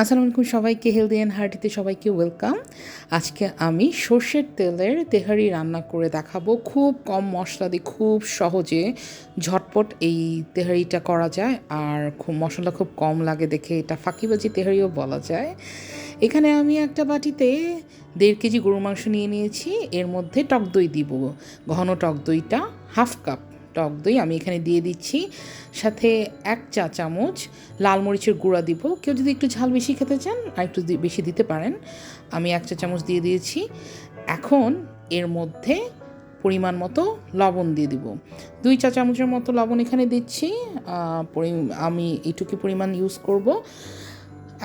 আসসালামু আলাইকুম সবাইকে হেলদি অ্যান্ড হার্টিতে সবাইকে ওয়েলকাম আজকে আমি সর্ষের তেলের তেহারি রান্না করে দেখাবো। খুব কম মশলা দিয়ে, খুব সহজে ঝটপট এই তেহারিটা করা যায়। আর খুব মশলা খুব কম লাগে দেখে এটা ফাঁকিবাজি তেহারিও বলা যায়। এখানে আমি একটা বাটিতে দেড় কেজি গরু মাংস নিয়ে নিয়েছি। এর মধ্যে টক দই দিব। ঘন টক দইটা হাফ কাপ টক দই আমি এখানে দিয়ে দিচ্ছি। সাথে এক চা চামচ লাল মরিচের গুঁড়া দিব। কেউ যদি একটু ঝাল বেশি খেতে চান, আর একটু বেশি দিতে পারেন, আমি এক চা চামচ দিয়ে দিয়েছি। এখন এর মধ্যে পরিমাণ মতো লবণ দিয়ে দিব। দুই চা চামচের মতো লবণ এখানে দিচ্ছি। আমি এইটুকু পরিমাণ ইউজ করব।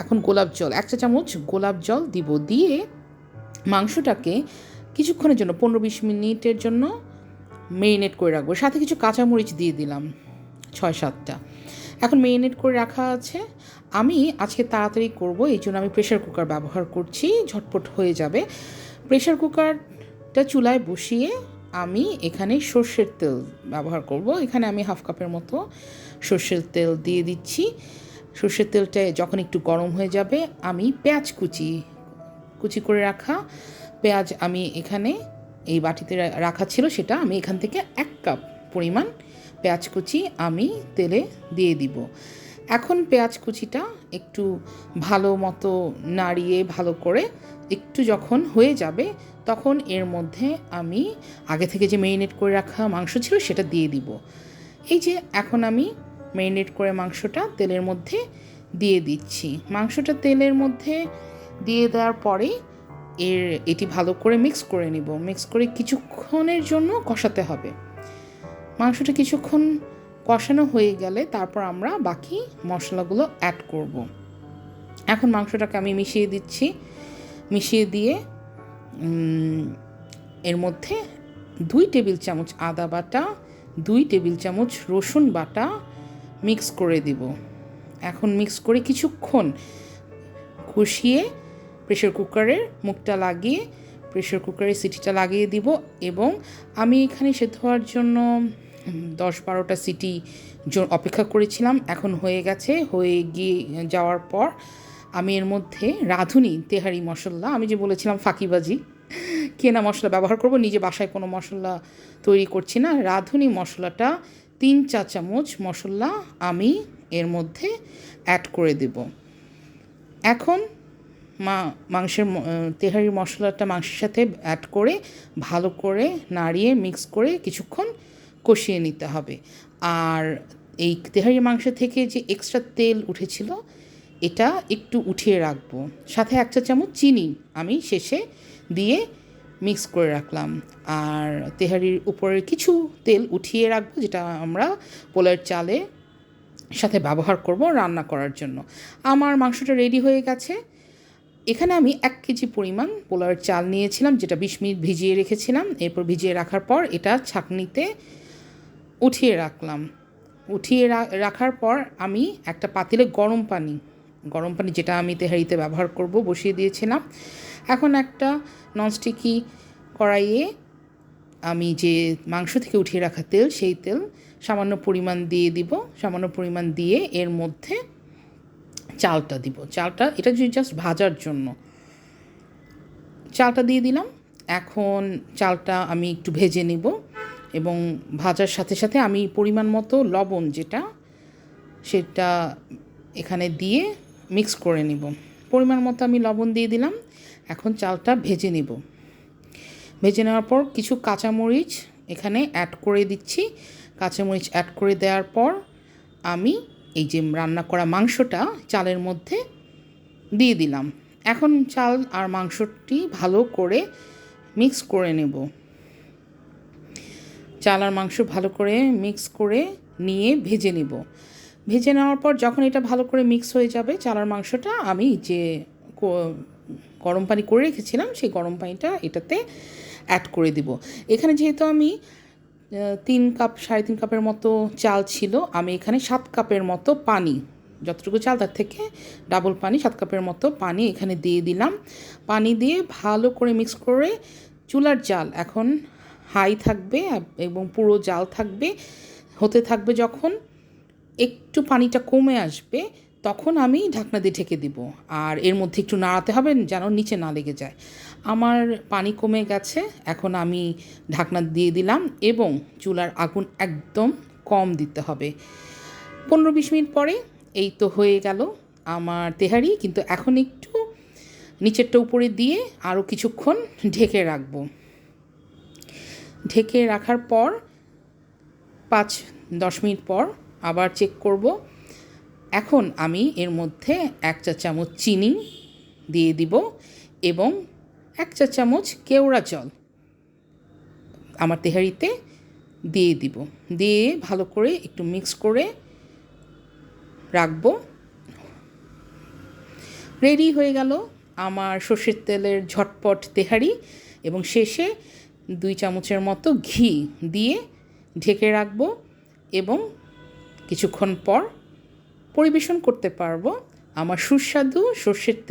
এখন গোলাপ জল, এক চা চামচ গোলাপ জল দিব। দিয়ে মাংসটাকে কিছুক্ষণের জন্য, পনেরো বিশ মিনিটের জন্য মেরিনেট করে রাখব। সাথে কিছু কাঁচামরিচ দিয়ে দিলাম, ছয়, সাতটা। এখন মেরিনেট করে রাখা আছে। আমি আজকে তাড়াতাড়ি করব, এই জন্য আমি প্রেশার কুকার ব্যবহার করছি, ঝটপট হয়ে যাবে। প্রেশার কুকারটা চুলায় বসিয়ে আমি এখানে সর্ষের তেল ব্যবহার করব। এখানে আমি হাফ কাপের মতো সর্ষের তেল দিয়ে দিচ্ছি। সর্ষের তেলটা যখন একটু গরম হয়ে যাবে, আমি পেঁয়াজ কুচি কুচি করে রাখা। পেঁয়াজ আমি এখানে এই বাটিতে রাখা ছিল সেটা আমি এখান থেকে এক কাপ পরিমাণ পেঁয়াজ কুচি আমি তেলে দিয়ে দিব। এখন পেঁয়াজ কুচিটা একটু ভালো মতো নাড়িয়ে ভালো করে একটু যখন হয়ে যাবে তখন এর মধ্যে আমি আগে থেকে যে মেরিনেট করে রাখা মাংস ছিল সেটা দিয়ে দিব। এই যে এখন আমি মেরিনেট করে মাংসটা তেলের মধ্যে দিয়ে দিচ্ছি। মাংসটা তেলের মধ্যে দিয়ে দেওয়ার পরে এর, এটি ভালো করে মিক্স করে নিব। মিক্স করে কিছুক্ষণের জন্য কষাতে হবে। মাংসটা কিছুক্ষণ কষানো হয়ে গেলে তারপর আমরা বাকি মশলাগুলো অ্যাড করব। এখন মাংসটাকে আমি মিশিয়ে দিচ্ছি। মিশিয়ে দিয়ে এর মধ্যে দুই টেবিল চামচ আদা বাটা, দুই টেবিল চামচ রসুন বাটা মিক্স করে দিব। এখন মিক্স করে কিছুক্ষণ কষিয়ে প্রেশার কুকারের মুখটা লাগিয়ে প্রেশার কুকারের সিটিটা লাগিয়ে দিব এবং আমি এখানে সেদ্ধ হওয়ার জন্য দশ বারোটা সিটি অপেক্ষা করেছিলাম। এখন হয়ে গেছে, হয়ে গিয়ে যাওয়ার পর আমি এর মধ্যে রাঁধুনি তেহারি মশলা। আমি যে বলেছিলাম ফাঁকিবাজি কেনা মশলা ব্যবহার করব, নিজে বাসায় কোনো মশলা তৈরি করছি না। রাঁধুনি মশলাটা তিন চা চামচ মশলা আমি এর মধ্যে অ্যাড করে দেব। এখন মা, মাংসের তেহারির মশলাটা মাংসের সাথে অ্যাড করে ভালো করে নাড়িয়ে মিক্স করে কিছুক্ষণ কষিয়ে নিতে হবে। আর এই তেহারি মাংস থেকে যে এক্সট্রা তেল উঠেছিল, এটা একটু উঠিয়ে রাখব। সাথে এক চা চামচ চিনি আমি শেষে দিয়ে মিক্স করে রাখলাম। আর তেহারির উপরের কিছু তেল উঠিয়ে রাখব, যেটা আমরা পোলার চালে সাথে ব্যবহার করব রান্না করার জন্য। আমার মাংসটা রেডি হয়ে গেছে। এখানে আমি এক কেজি পরিমাণ পোলার চাল নিয়েছিলাম, যেটা বিশ মিনিট ভিজিয়ে রেখেছিলাম। এরপর ভিজিয়ে রাখার পর এটা ছাঁকনিতে উঠিয়ে রাখলাম। উঠিয়ে রাখার পর আমি একটা পাতিলে গরম পানি গরম পানি যেটা আমি তেহারিতে ব্যবহার করব বসিয়ে দিয়েছিলাম। এখন একটা ননস্টিকি কড়াইয়ে আমি যে মাংস থেকে উঠিয়ে রাখা তেল, সেই তেল সামান্য পরিমাণ দিয়ে দিব। সামান্য পরিমাণ দিয়ে এর মধ্যে চালটা দিব। চালটা, এটা যদি জাস্ট ভাজার জন্য। চালটা দিয়ে দিলাম। এখন চালটা আমি একটু ভেজে নিব এবং ভাজার সাথে সাথে আমি পরিমাণ মতো লবণ যেটা, সেটা এখানে দিয়ে মিক্স করে নিব। পরিমাণ মতো আমি লবণ দিয়ে দিলাম। এখন চালটা ভেজে নিব। ভেজে নেওয়ার পর কিছু কাঁচামরিচ এখানে অ্যাড করে দিচ্ছি। কাঁচামরিচ অ্যাড করে দেওয়ার পর আমি এই যে রান্না করা মাংসটা চালের মধ্যে দিয়ে দিলাম। এখন চাল আর মাংসটি ভালো করে মিক্স করে নেব। চাল আর মাংস ভালো করে মিক্স করে নিয়ে ভেজে নেব। ভেজে নেওয়ার পর যখন এটা ভালো করে মিক্স হয়ে যাবে, চাল আর মাংসটা আমি যে গরম পানি করে রেখেছিলাম, সেই গরম পানিটা এটাতে অ্যাড করে দিব। এখানে যেহেতু আমি তিন কাপ, সাড়ে তিন কাপের মতো চাল ছিল। আমি এখানে সাত কাপের মতো পানি, যতটুকু চাল তার থেকে ডাবল পানি, সাত কাপের মতো পানি এখানে দিয়ে দিলাম। পানি দিয়ে ভালো করে মিক্স করে চুলার জাল এখন হাই থাকবে এবং পুরো জাল থাকবে, হতে থাকবে যখন একটু পানিটা কমে আসবে তখন আমি ঢাকনা দিয়ে ঢেকে দিব। আর এর মধ্যে একটু নাড়াতে হবে যেন নিচে না লেগে যায়। আমার পানি কমে গেছে, এখন আমি ঢাকনা দিয়ে দিলাম এবং চুলার আগুন একদম কম দিতে হবে। পনেরো বিশ মিনিট পরে এই তো হয়ে গেল আমার তেহারি, কিন্তু এখন একটু নিচেরটা উপরে দিয়ে আরও কিছুক্ষণ ঢেকে রাখব। ঢেকে রাখার পর পাঁচ দশ মিনিট পর আবার চেক করব। এখন আমি এর মধ্যে এক চা চামচ চিনি দিয়ে দিব এবং এক চা চামচ কেওড়া জল আমার তেহারিতে দিয়ে দিব। দিয়ে ভালো করে একটু মিক্স করে রাখব। রেডি হয়ে গেল আমার সর্ষের তেলের ঝটপট তেহারি এবং শেষে দুই চামচের মতো ঘি দিয়ে ঢেকে রাখব এবং কিছুক্ষণ পর পরিবেশন করতে পারব। আমার সুস্বাদু সর্ষের তেল